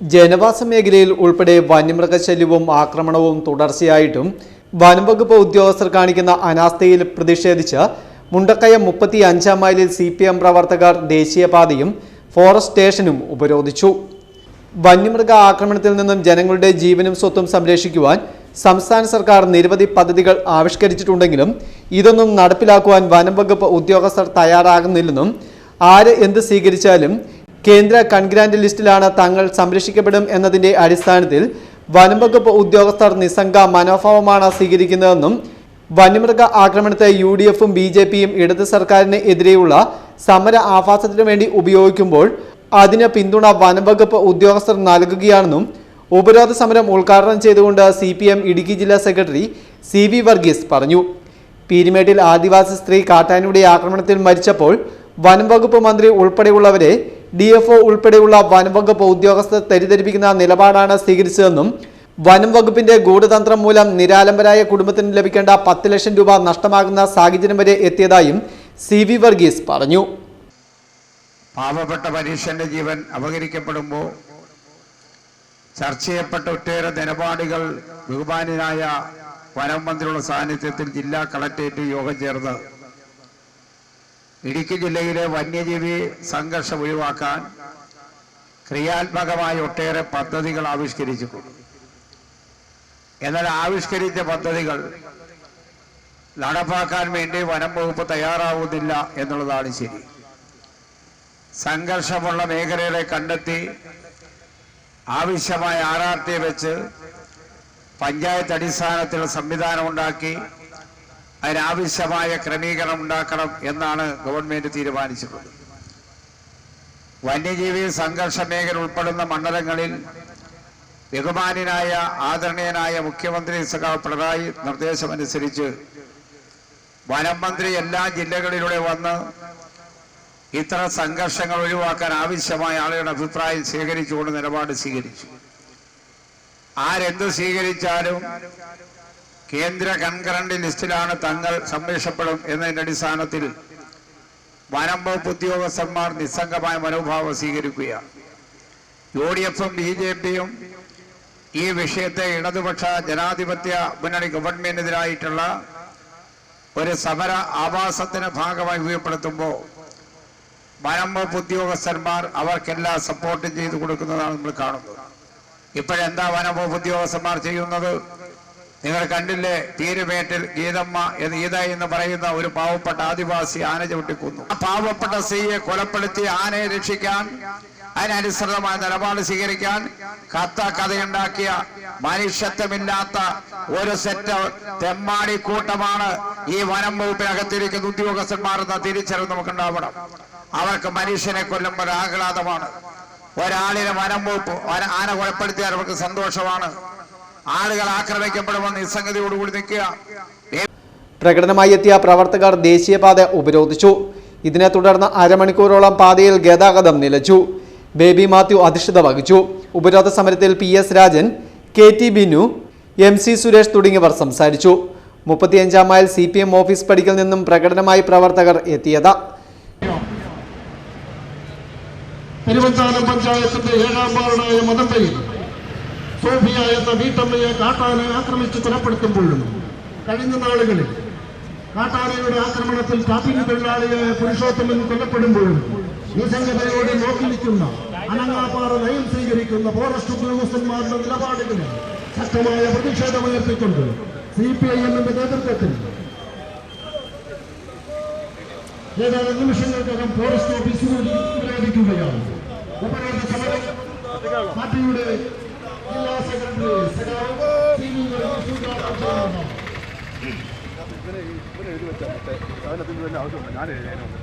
ജനവാസ മേഖലയിൽ ഉൾപ്പെടെ വന്യമൃഗശല്യവും ആക്രമണവും തുടർച്ചയായിട്ടും വനംവകുപ്പ് ഉദ്യോഗസ്ഥർ കാണിക്കുന്ന അനാസ്ഥയിൽ പ്രതിഷേധിച്ച് മുണ്ടക്കയം മുപ്പത്തി അഞ്ചാം മൈലിൽ സി പി എം പ്രവർത്തകർ ദേശീയപാതയും ഫോറസ്റ്റ് സ്റ്റേഷനും ഉപരോധിച്ചു. വന്യമൃഗ ആക്രമണത്തിൽ നിന്നും ജനങ്ങളുടെ ജീവനും സ്വത്തും സംരക്ഷിക്കുവാൻ സംസ്ഥാന സർക്കാർ നിരവധി പദ്ധതികൾ ആവിഷ്കരിച്ചിട്ടുണ്ടെങ്കിലും ഇതൊന്നും നടപ്പിലാക്കുവാൻ വനംവകുപ്പ് ഉദ്യോഗസ്ഥർ തയ്യാറാകുന്നില്ലെന്നും ആര് എന്ത് സ്വീകരിച്ചാലും കേന്ദ്ര കൺഗ്രാന്റ് ലിസ്റ്റിലാണ് തങ്ങൾ സംരക്ഷിക്കപ്പെടും എന്നതിന്റെ അടിസ്ഥാനത്തിൽ വനംവകുപ്പ് ഉദ്യോഗസ്ഥർ നിസ്സംഗ മനോഭാവമാണ് സ്വീകരിക്കുന്നതെന്നും വന്യമൃഗ ആക്രമണത്തെ യു ഡി എഫും ബി ജെ പിയും ഇടത് സർക്കാരിന് എതിരെയുള്ള സമര ആഭാസത്തിനു വേണ്ടി ഉപയോഗിക്കുമ്പോൾ അതിന് പിന്തുണ വനംവകുപ്പ് ഉദ്യോഗസ്ഥർ നൽകുകയാണെന്നും ഉപരോധ സമരം ഉദ്ഘാടനം ചെയ്തുകൊണ്ട് സി പി എം ഇടുക്കി ജില്ലാ സെക്രട്ടറി സി വി വർഗീസ് പറഞ്ഞു. പീരിമേട്ടിൽ ആദിവാസി സ്ത്രീ കാട്ടാനയുടെ ആക്രമണത്തിൽ മരിച്ചപ്പോൾ വനംവകുപ്പ് മന്ത്രി ഉൾപ്പെടെയുള്ളവരെ ഡി എഫ് ഒ ഉൾപ്പെടെയുള്ള വനംവകുപ്പ് ഉദ്യോഗസ്ഥർ തെറ്റിദ്ധരിപ്പിക്കുന്ന നിലപാടാണ് സ്വീകരിച്ചതെന്നും വനം വകുപ്പിന്റെ ഗൂഢതന്ത്രം മൂലം നിരാലംബരായ കുടുംബത്തിന് ലഭിക്കേണ്ട പത്ത് ലക്ഷം രൂപ നഷ്ടമാകുന്ന സാഹചര്യം വരെ എത്തിയതായും സി വി വർഗീസ് പറഞ്ഞു. പാവപ്പെട്ട മനുഷ്യന്റെ ജീവൻ അപഹരിക്കപ്പെടുമ്പോൾ ചർച്ച ചെയ്യപ്പെട്ട ഒട്ടേറെ നിലപാടുകൾ ബഹുമാനായ വനം മന്ത്രിയുടെ സാന്നിധ്യത്തിൽ ജില്ലാ കളക്ടറേറ്റ് യോഗം ചേർന്ന് ഇടുക്കി ജില്ലയിലെ വന്യജീവി സംഘർഷം ഒഴിവാക്കാൻ ക്രിയാത്മകമായി ഒട്ടേറെ പദ്ധതികൾ ആവിഷ്കരിച്ചിട്ടുണ്ട്. എന്നാൽ ആവിഷ്കരിച്ച പദ്ധതികൾ നടപ്പാക്കാൻ വേണ്ടി വനം വകുപ്പ് തയ്യാറാവുന്നില്ല എന്നുള്ളതാണ് ശരി. സംഘർഷമുള്ള മേഖലകളെ കണ്ടെത്തി ആവശ്യമായ ആർ ആർ ടി വെച്ച് പഞ്ചായത്ത് അടിസ്ഥാനത്തിൽ സംവിധാനം ഉണ്ടാക്കി അതിനാവശ്യമായ ക്രമീകരണം ഉണ്ടാക്കണം എന്നാണ് ഗവൺമെന്റ് തീരുമാനിച്ചിട്ടുള്ളത്. വന്യജീവി സംഘർഷ മേഖല ഉൾപ്പെടുന്ന മണ്ഡലങ്ങളിൽ ബഹുമാനായ ആദരണീയനായ മുഖ്യമന്ത്രി സഖാവ് പിണറായി നിർദ്ദേശമനുസരിച്ച് വനം മന്ത്രി എല്ലാ ജില്ലകളിലൂടെ വന്ന് ഇത്തരം സംഘർഷങ്ങൾ ഒഴിവാക്കാൻ ആവശ്യമായ ആളുകളുടെ അഭിപ്രായം സ്വീകരിച്ചുകൊണ്ട് നിലപാട് സ്വീകരിച്ചു. ആരെന്ത് സ്വീകരിച്ചാലും കേന്ദ്ര കൺകറന്റ് ലിസ്റ്റിലാണ് തങ്ങൾ സംരക്ഷപ്പെടും എന്നതിന്റെ അടിസ്ഥാനത്തിൽ വനം വകുപ്പ് ഉദ്യോഗസ്ഥന്മാർ നിസ്സംഗമായ മനോഭാവം സ്വീകരിക്കുകയാണ് യു ഡി എഫും ബി ജെ പിയും ഈ വിഷയത്തെ ഇടതുപക്ഷ ജനാധിപത്യ മുന്നണി ഗവൺമെന്റിനെതിരായിട്ടുള്ള ഒരു സമര ആവാസത്തിന് ഭാഗമായി ഉപയോഗപ്പെടുത്തുമ്പോൾ വനം വകുപ്പ് ഉദ്യോഗസ്ഥന്മാർ അവർക്കെല്ലാം സപ്പോർട്ട് ചെയ്തു കൊടുക്കുന്നതാണ് നമ്മൾ കാണുന്നത്. ഇപ്പോഴെന്താ വനം വകുപ്പ് ഉദ്യോഗസ്ഥന്മാർ ചെയ്യുന്നത്? നിങ്ങൾ കണ്ടില്ലേ? തീരുമേറ്റിൽ ഗീതമ്മ എന്ന് ഗീത എന്ന് പറയുന്ന ഒരു പാവപ്പെട്ട ആദിവാസി ആന ചവിട്ടിക്കുന്നു. ആ പാവപ്പെട്ട സ്ത്രീയെ കൊലപ്പെടുത്തി ആനയെ രക്ഷിക്കാൻ അതിനനുസൃതമായ നിലപാട് സ്വീകരിക്കാൻ കത്ത കഥയുണ്ടാക്കിയ മനുഷ്യത്വമില്ലാത്ത ഒരു സെറ്റ് തെമ്മാടി കൂട്ടമാണ് ഈ വനം വകുപ്പിനകത്തിരിക്കുന്ന ഉദ്യോഗസ്ഥന്മാരെന്ന തിരിച്ചറിവ് നമുക്കുണ്ടാവണം. അവർക്ക് മനുഷ്യനെ കൊല്ലുമ്പോൾ ആഹ്ലാദമാണ്. ഒരാളിനെ വനം വകുപ്പ് ആന കൊലപ്പെടുത്തിയാൽ അവർക്ക് സന്തോഷമാണ്. ആളുകൾ ആക്രമിക്കപ്പെടുമെന്ന് നിസ്സംഗതിയോടുകൂടി നിൽക്കുക. പ്രകടനമായി എത്തിയ പ്രവർത്തകർ ദേശീയപാത ഉപരോധിച്ചു. ഇതിനെ തുടർന്ന് അരമണിക്കൂറോളം പാതയിൽ ഗതാഗതം നിലച്ചു. ബേബി മാത്യു അധ്യക്ഷത വഹിച്ചു. ഉപരോധ സമരത്തിൽ P S Rajan K T Binu M C Suresh തുടങ്ങിയവർ സംസാരിച്ചു. മുപ്പത്തിയഞ്ചാം mile C P M office പടിക്കൽ നിന്നും പ്രകടനമായി പ്രവർത്തകർ എത്തിയത്. പെരുവന്താനം പഞ്ചായത്തിന്റെ ഏഴാം വാർഡായ മതമ്പയിൽ സോഫിയ എന്ന വീട്ടമ്മയെ കാട്ടാന ആക്രമിച്ച് കൊലപ്പെടുത്തുമ്പോഴും കഴിഞ്ഞ നാളുകളിൽ കാട്ടാനയുടെ ആക്രമണത്തിൽ കാപ്പിന് തൊഴിലാളിയായ പുരുഷോത്തമൻ കൊല്ലപ്പെടുമ്പോഴും നിസ്സംഗതയോടെ നോക്കി നിൽക്കുന്ന അനങ്ങാപ്പാറ നയം സ്വീകരിക്കുന്ന ഫോറസ്റ്റ് ഉദ്യോഗസ്ഥന്മാരുടെ നിലപാടുകളിൽ ശക്തമായ പ്രതിഷേധമുയർത്തിക്കൊണ്ട് സി പി ഐ എമ്മിന്റെ നേതൃത്വത്തിൽ ഏതാനും നിമിഷങ്ങൾക്കകം ഫോറസ്റ്റ് ഓഫീസിനോട് ഉപരോധിക്കുകയാണ് ഉപരോധ സമരം പാർട്ടിയുടെ ജില്ലാ സെക്രട്ടറി സഖാവ് സി വി വർഗീസ് ഉദ്ഘാടനം ചെയ്യുന്നതാണ്